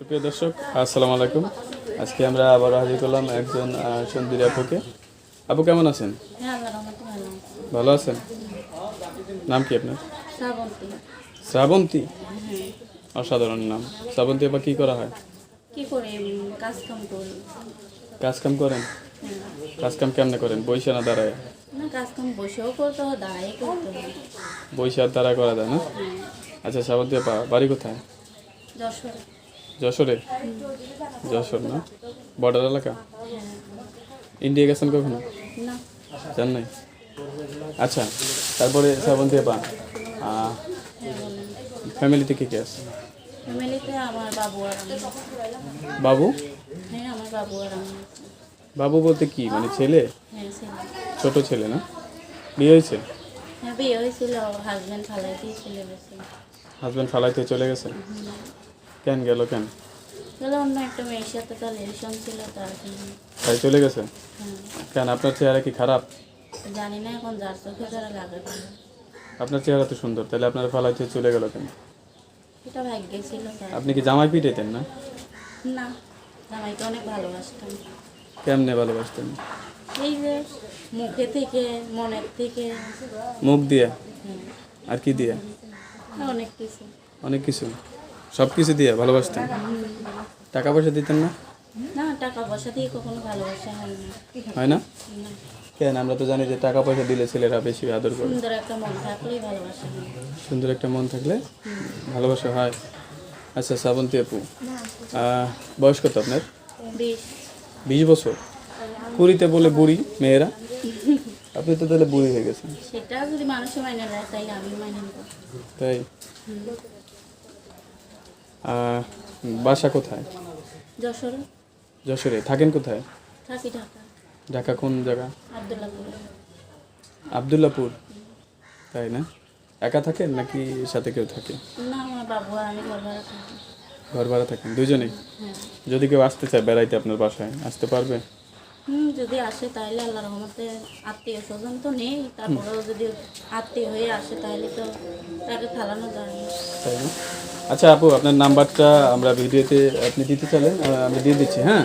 সুপ্রিয় দর্শক আসসালামু আলাইকুম। আজকে আমরা আবার হাজির করলাম একজন সুন্দরী আপুকে। আপু কেমন আছেন? হ্যাঁ ভালো আছেন? নাম কি আপনার? শ্রাবন্তী। হ্যাঁ। অসাধারণ নাম। শ্রাবন্তী আপা কি করা হয়? কি করে? কাজ কাম করি। কাজ কাম করেন? হ্যাঁ। কাজ কাম কেমনে করেন? বৈশা না দাঁড়ায়? না কাজ কাম বসেও করতে হয় দাঁড়াই করতে হয়। বৈশা আর করা যায় না? আচ্ছা শ্রাবন্তী আপা বাড়ি কোথায়? যশোর। যশোরে যশোর না? বর্ডার এলাকা? ইন্ডিয়া গেছেন কখনো? জান নাই? আচ্ছা তারপরে শ্রাবন্তী আপা হ্যাঁ ফ্যামিলিতে কে কে আছে? বাবু বাবু? হ্যাঁ বাবু বলতে কি? মানে ছেলে? হ্যাঁ ছেলে। ছোট ছেলে না? বিয়ে হয়েছে? হ্যাঁ হাজব্যান্ড ফালাইতে চলে গেছে? কেন গেল কেন? তাহলে অন্য একটা মেয়ের সাথে তার রিলেশন ছিল তার তাই চলে গেছে? হ্যাঁ। কেন আপনার চেহারা কি খারাপ? জানি না এখন যার চোখে যারা লাগাতে আপনার চেহারা তো সুন্দর তাহলে আপনার ফালাইতে চলে গেল কেন? এটা ভাগ্যে ছিল আপনি কি জামাই পিটাইতেন না? না জামাইকে অনেক ভালোবাসতাম। কেমনে ভালোবাসতেন? এই যে মুখে থেকে মনের থেকে। মুখ দিয়ে? হ্যাঁ, আর কি দিয়ে? অনেক কিছু। অনেক কিছু? সব কিছু দিয়ে ভালোবাসতেন? টাকা পয়সা দিতেন না? না টাকা পয়সা দিয়ে কখনো ভালোবাসা হয় না। হয়। কেন? আমরা তো জানি যে টাকা পয়সা দিলে ছেলেরা বেশি আদর করে। সুন্দর একটা মন থাকলেই ভালোবাসা সুন্দর একটা মন থাকলে ভালোবাসা হয়। আচ্ছা শ্রাবন্তী আপু বয়স কত আপনার? বিশ বছর। কুড়িতে বলে বুড়ি মেয়েরা? আপনি তো তাহলে বুড়ি হয়ে গেছেন। সেটা যদি মানুষে মাইনে নেয় তাইলে আমি মাইনে নেব। তাই? বাসা কোথায়? যশোরে। যশোরে। থাকেন কোথায়? থাকি ঢাকা। ঢাকা কোন জায়গা? আব্দুল্লাহপুর আবদুল্লাপুর? তাই না? একা থাকেন নাকি সাথে কেউ থাকে? না আমার বাবু আর আমি ঘর ভাড়া থাকি। ঘর ভাড়া থাকেন। দুজনেই? হ্যাঁ। যদি কেউ আসতে চায় বেড়াইতে আপনার বাসায় আসতে পারবে? হুম যদি আসে তাহলে আল্লাহ রহমতে আত্মীয় স্বজন তো নেই তারপরেও যদি আত্মীয় হয়ে আসে তাহলে তো তাকে ফালানো যায় না। তাই না? আচ্ছা আপু আপনার নাম্বারটা আমরা ভিডিওতে আপনি দিতে চাইলেন আমি দিয়ে দিচ্ছি হ্যাঁ?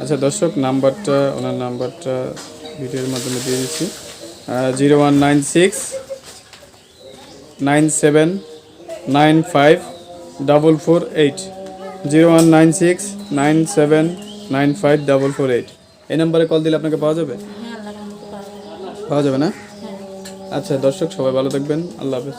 আচ্ছা দর্শক নাম্বারটা ওনার নাম্বারটা ভিডিওর মাধ্যমে দিয়ে দিচ্ছি। Zero one nine six nine seven nine five double four eight. Zero one nine six nine seven nine five double four eight. এই নাম্বারে কল দিলে আপনাকে পাওয়া যাবে? হ্যাঁ পাওয়া যাবে না? হ্যাঁ। আচ্ছা দর্শক সবাই ভালো থাকবেন। আল্লাহ হাফেজ।